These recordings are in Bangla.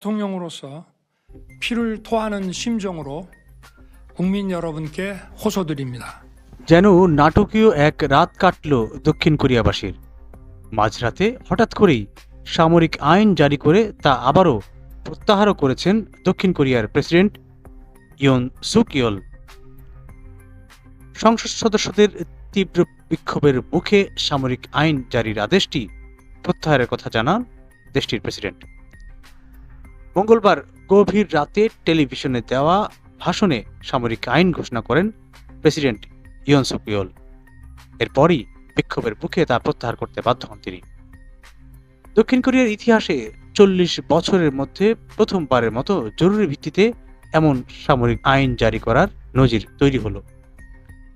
대통령으로서 피를 토하는 심정으로 국민 여러분께 호소드립니다. যেন নাটকীয় এক রাত কাটল দক্ষিণ কোরিয়াবাসীর মাঝরাতে হঠাৎ করেই সামরিক আইন জারি করে তা আবারও প্রত্যাহারও করেছেন দক্ষিণ কোরিয়ার প্রেসিডেন্ট ইয়ন সুক ইয়ল সংসদ সদস্যদের তীব্র বিক্ষোভের মুখে সামরিক আইন জারির আদেশটি প্রত্যাহারের কথা জানান দেশটির প্রেসিডেন্ট মঙ্গলবার গভীর রাতে টেলিভিশনে দেওয়া ভাষণে সামরিক আইন ঘোষণা করেন প্রেসিডেন্ট ইয়ন সুকিওল এরপরই বিক্ষোভের মুখে তা প্রত্যাহার করতে বাধ্য হন তিনি। দক্ষিণ কোরিয়ার ইতিহাসে চল্লিশ বছরের মধ্যে প্রথমবারের মতো জরুরি ভিত্তিতে এমন সামরিক আইন জারি করার নজির তৈরি হলো।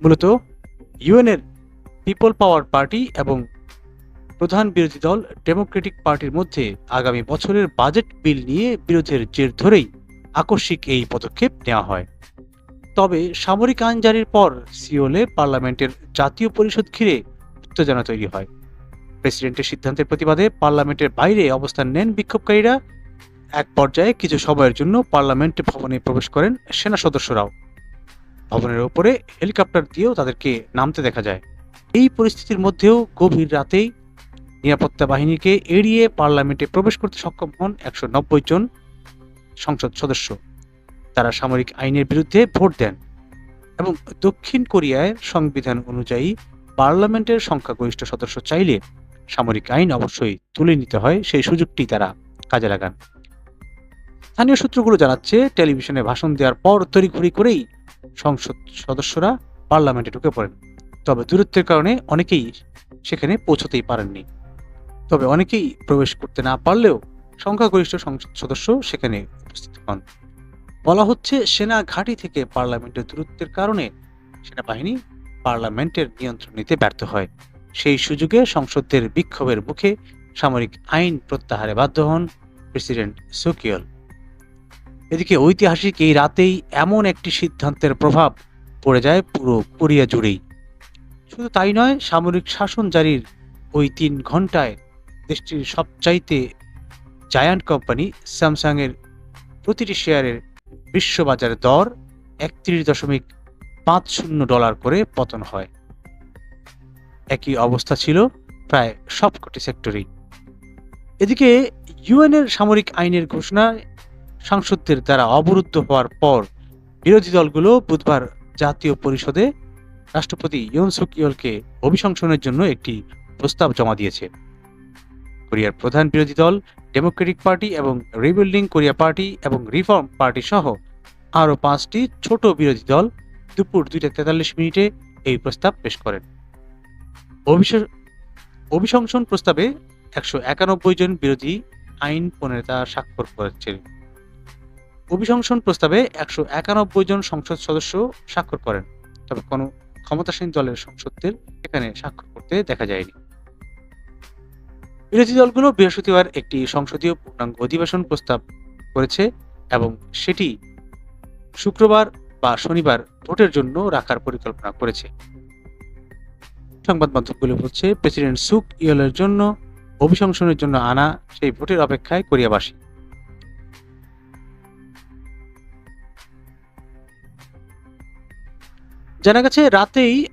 মূলত ইউএনের পিপল পাওয়ার পার্টি এবং প্রধান বিরোধী দল ডেমোক্রেটিক পার্টির মধ্যে আগামী বছরের বাজেট বিল নিয়ে বিরোধের জের ধরেই আকস্মিক এই পদক্ষেপ নেওয়া হয়। তবে সামরিক আইন জারির পর সিওলে পার্লামেন্টের জাতীয় পরিষদ ঘিরে উত্তেজনা তৈরি হয়। প্রেসিডেন্টের সিদ্ধান্তের প্রতিবাদে পার্লামেন্টের বাইরে অবস্থান নেন বিক্ষোভকারীরা। এক পর্যায়ে কিছু সময়ের জন্য পার্লামেন্ট ভবনে প্রবেশ করেন সেনা সদস্যরাও। ভবনের ওপরে হেলিকপ্টার দিয়েও তাদেরকে নামতে দেখা যায়। এই পরিস্থিতির মধ্যেও গভীর রাতেই নিরাপত্তা বাহিনীকে এড়িয়ে পার্লামেন্টে প্রবেশ করতে সক্ষম হন একশো নব্বই জন সংসদ সদস্য। তারা সামরিক আইনের বিরুদ্ধে ভোট দেন এবং দক্ষিণ কোরিয়ায় সংবিধান অনুযায়ী পার্লামেন্টের সংখ্যাগরিষ্ঠ সদস্য চাইলে সামরিক আইন অবশ্যই তুলে নিতে হয় সেই সুযোগটি তারা কাজে লাগান। স্থানীয় সূত্রগুলো জানাচ্ছে, টেলিভিশনে ভাষণ দেওয়ার পর তড়িঘড়ি করেই সংসদ সদস্যরা পার্লামেন্টে ঢুকে পড়েন। তবে দূরত্বের কারণে অনেকেই সেখানে পৌঁছতেই পারেননি। তবে অনেকেই প্রবেশ করতে না পারলেও সংখ্যাগরিষ্ঠ সংসদ সদস্য সেখানে উপস্থিত হন। বলা হচ্ছে, সেনা ঘাঁটি থেকে পার্লামেন্টের দূরত্বের কারণে সেনাবাহিনী পার্লামেন্টের নিয়ন্ত্রণ নিতে ব্যর্থ হয়। সেই সুযোগে সংসদের বিক্ষোভের মুখে সামরিক আইন প্রত্যাহারে বাধ্য হন প্রেসিডেন্ট সুকিয়ল। এদিকে ঐতিহাসিক এই রাতেই এমন একটি সিদ্ধান্তের প্রভাব পড়ে যায় পুরো কোরিয়া জুড়েই। শুধু তাই নয়, সামরিক শাসন জারির ওই তিন ঘন্টায় দেশটির সবচাইতে জায়ান্ট কোম্পানি স্যামসাং এর প্রতিটি শেয়ারের বিশ্ববাজার দর একত্রিশ দশমিক পাঁচ শূন্য ডলার করে পতন হয়। একই অবস্থা ছিল প্রায় সবকটি সেক্টরেই। এদিকে ইউএনের সামরিক আইনের ঘোষণায় সাংসদদের দ্বারা অবরুদ্ধ হওয়ার পর বিরোধী দলগুলো বুধবার জাতীয় পরিষদে রাষ্ট্রপতি ইয়ন সুক ইয়লকে অভিশংসনের জন্য একটি প্রস্তাব জমা দিয়েছে। কোরিয়ার প্রধান বিরোধী দল ডেমোক্রেটিক পার্টি এবং রিবিল্ডিং কোরিয়া পার্টি এবং রিফর্ম পার্টি সহ আরও পাঁচটি ছোট বিরোধী দল দুপুর দুইটা তেতাল্লিশ মিনিটে এই প্রস্তাব পেশ করেন। অভিশ- অভিশংসন প্রস্তাবে একশো একানব্বই জন বিরোধী আইন প্রণেতা স্বাক্ষর করেছেন। অভিশংসন প্রস্তাবে একশো একানব্বই জন সংসদ সদস্য স্বাক্ষর করেন, তবে কোনো ক্ষমতাসীন দলের সংসদদের এখানে স্বাক্ষর করতে দেখা যায়নি। বিরোধী দলগুলো বৃহস্পতিবার একটি সংসদীয় পূর্ণাঙ্গ অধিবেশন প্রস্তাব করেছে এবং সেটি শুক্রবার বা শনিবার ভোটের জন্য রাখার পরিকল্পনা করেছে। সংবাদ মাধ্যমগুলো বলছে, প্রেসিডেন্ট সুক ইয়লের জন্য, অভিশংসনের জন্য আনা সেই ভোটের অপেক্ষায় কোরিয়াবাসী। জানা গেছে, রাতেই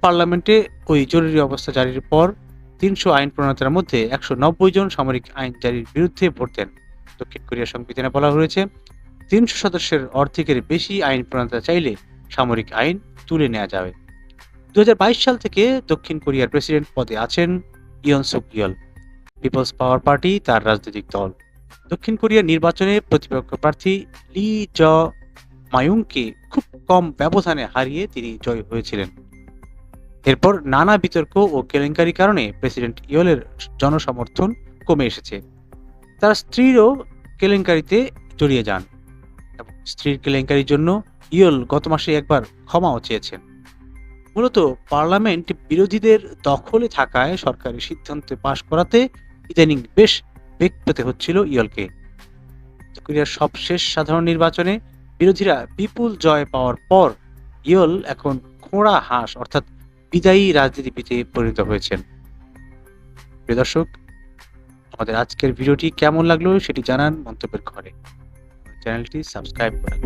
পার্লামেন্টে ওই জরুরি অবস্থা জারির পর তিনশো আইন প্রণেতার মধ্যে একশো নব্বই জন সামরিক আইন জারির বিরুদ্ধে ভোট দক্ষিণ কোরিয়ার সংবিধানে বলা হয়েছে, তিনশো সদস্যের অর্ধেকের বেশি আইন প্রণেতা চাইলে সামরিক আইন তুলে নেওয়া যাবে। দু হাজার বাইশ সাল থেকে দক্ষিণ কোরিয়ার প্রেসিডেন্ট পদে আছেন Yoon Suk Yeol, People's Power Party তার রাজনৈতিক দল। দক্ষিণ কোরিয়ার নির্বাচনে প্রতিপক্ষ প্রার্থী লি জ মায়ুংকে খুব কম ব্যবধানে হারিয়ে তিনি জয় হয়েছিলেন। এরপর নানা বিতর্ক ও কেলেঙ্কারি কারণে প্রেসিডেন্ট ইয়লের জনসমর্থন কমে এসেছে। তার স্ত্রীরও কেলেঙ্কারিতে জড়িয়ে যান এবং স্ত্রীর কেলেঙ্কারির জন্য ইয়ল গত মাসে একবার ক্ষমাও চেয়েছেন। মূলত পার্লামেন্ট বিরোধীদের দখলে থাকায় সরকারি সিদ্ধান্ত পাশ করাতে ইদানিং বেশ বেগ পেতে হচ্ছিল ইয়লকে। কোরিয়ার সবশেষ সাধারণ নির্বাচনে বিরোধীরা বিপুল জয় পাওয়ার পর ইয়ল এখন খোঁড়া হাঁস, অর্থাৎ বিদায়ী রাজনীতিবিদে পরিণত হয়েছেন প্রিয় দর্শক, আমাদের আজকের ভিডিওটি কেমন লাগল সেটি জানান মন্তব্যের ঘরে চ্যানেলটি সাবস্ক্রাইব করে।